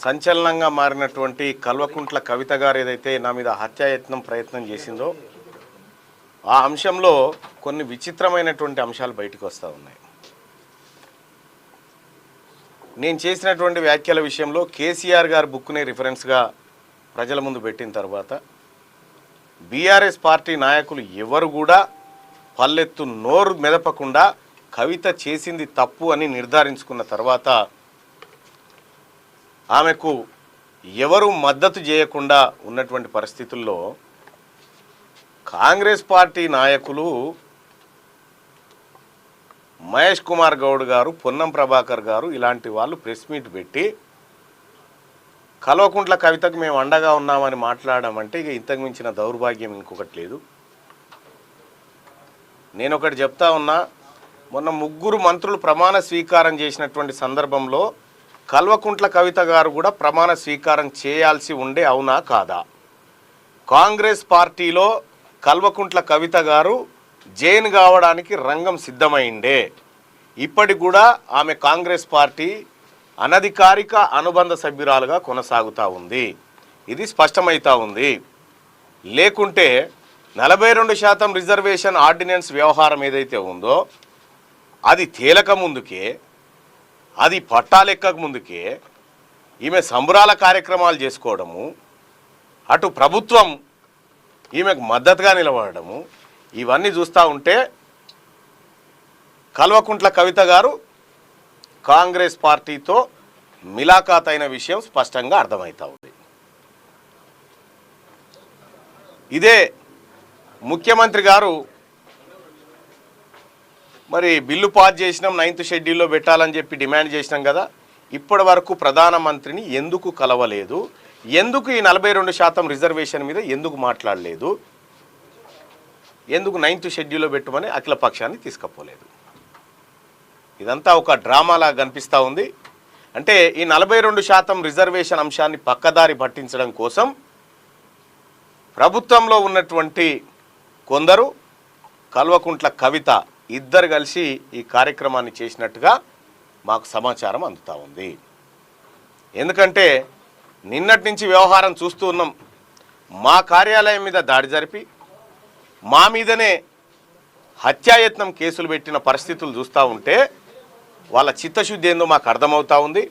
సంచలనంగా మారినటువంటి కల్వకుంట్ల కవిత గారు ఏదైతే నా మీద హత్యాయత్నం ప్రయత్నం చేసిందో ఆ అంశంలో కొన్ని విచిత్రమైనటువంటి అంశాలు బయటకు వస్తూ ఉన్నాయి. నేను చేసినటువంటి వ్యాఖ్యల విషయంలో కేసీఆర్ గారి బుక్ని రిఫరెన్స్గా ప్రజల ముందు పెట్టిన తర్వాత బీఆర్ఎస్ పార్టీ నాయకులు ఎవరు కూడా పల్లెత్తు నోరు మెదపకుండా కవిత చేసింది తప్పు అని నిర్ధారించుకున్న తర్వాత ఆమెకు ఎవరు మద్దతు చేయకుండా ఉన్నటువంటి పరిస్థితుల్లో కాంగ్రెస్ పార్టీ నాయకులు మహేష్ కుమార్ గౌడ్ గారు పొన్నం ప్రభాకర్ గారు ఇలాంటి వాళ్ళు ప్రెస్ మీట్ పెట్టి కల్వకుంట్ల కవితకు మేము అండగా ఉన్నామని మాట్లాడడం అంటే ఇక ఇంతకు మించిన దౌర్భాగ్యం ఇంకొకటి లేదు. నేను ఒకటి చెప్తా ఉన్నా మొన్న ముగ్గురు మంత్రులు ప్రమాణ స్వీకారం చేసినటువంటి సందర్భంలో కల్వకుంట్ల కవిత గారు కూడా ప్రమాణ స్వీకారం చేయాల్సి ఉండే అవునా కాదా? కాంగ్రెస్ పార్టీలో కల్వకుంట్ల కవిత గారు జైన్ కావడానికి రంగం సిద్ధమైండే ఇప్పటికి కూడా ఆమె కాంగ్రెస్ పార్టీ అనధికారిక అనుబంధ సభ్యురాలుగా కొనసాగుతూ ఉంది. ఇది స్పష్టమవుతా ఉంది. లేకుంటే నలభై రెండు శాతం రిజర్వేషన్ ఆర్డినెన్స్ వ్యవహారం ఏదైతే ఉందో అది తేలక ముందుకే అది పట్టాలెక్కక ముందుకే ఈమె సంబురాల కార్యక్రమాలు చేసుకోవడము అటు ప్రభుత్వం ఈమెకు మద్దతుగా నిలబడము ఇవన్నీ చూస్తూ ఉంటే కల్వకుంట్ల కవిత గారు కాంగ్రెస్ పార్టీతో మిలాఖాత్ అయిన విషయం స్పష్టంగా అర్థమవుతా ఉంది. ఇదే ముఖ్యమంత్రి గారు మరి బిల్లు పాస్ చేసినాం నైన్త్ షెడ్యూల్లో పెట్టాలని చెప్పి డిమాండ్ చేసినాం కదా. ఇప్పటి వరకు ప్రధానమంత్రిని ఎందుకు కలవలేదు? ఎందుకు ఈ నలభై రెండు శాతం రిజర్వేషన్ మీద ఎందుకు మాట్లాడలేదు? ఎందుకు నైన్త్ షెడ్యూల్లో పెట్టమని అఖిల పక్షాన్ని తీసుకపోలేదు? ఇదంతా ఒక డ్రామాలా కనిపిస్తూ ఉంది. అంటే ఈ నలభై రెండు శాతం రిజర్వేషన్ అంశాన్ని పక్కదారి పట్టించడం కోసం ప్రభుత్వంలో ఉన్నటువంటి కొందరు కల్వకుంట్ల కవిత ఇద్దరు కలిసి ఈ కార్యక్రమాన్ని చేసినట్టుగా మాకు సమాచారం అందుతూ ఉంది. ఎందుకంటే నిన్నటి నుంచి వ్యవహారం చూస్తూ ఉన్నాం. మా కార్యాలయం మీద దాడి జరిపి మా మీదనే హత్యాయత్నం కేసులు పెట్టిన పరిస్థితులు చూస్తూ ఉంటే వాళ్ళ చిత్తశుద్ధి ఏందో మాకు అర్థమవుతూ ఉంది.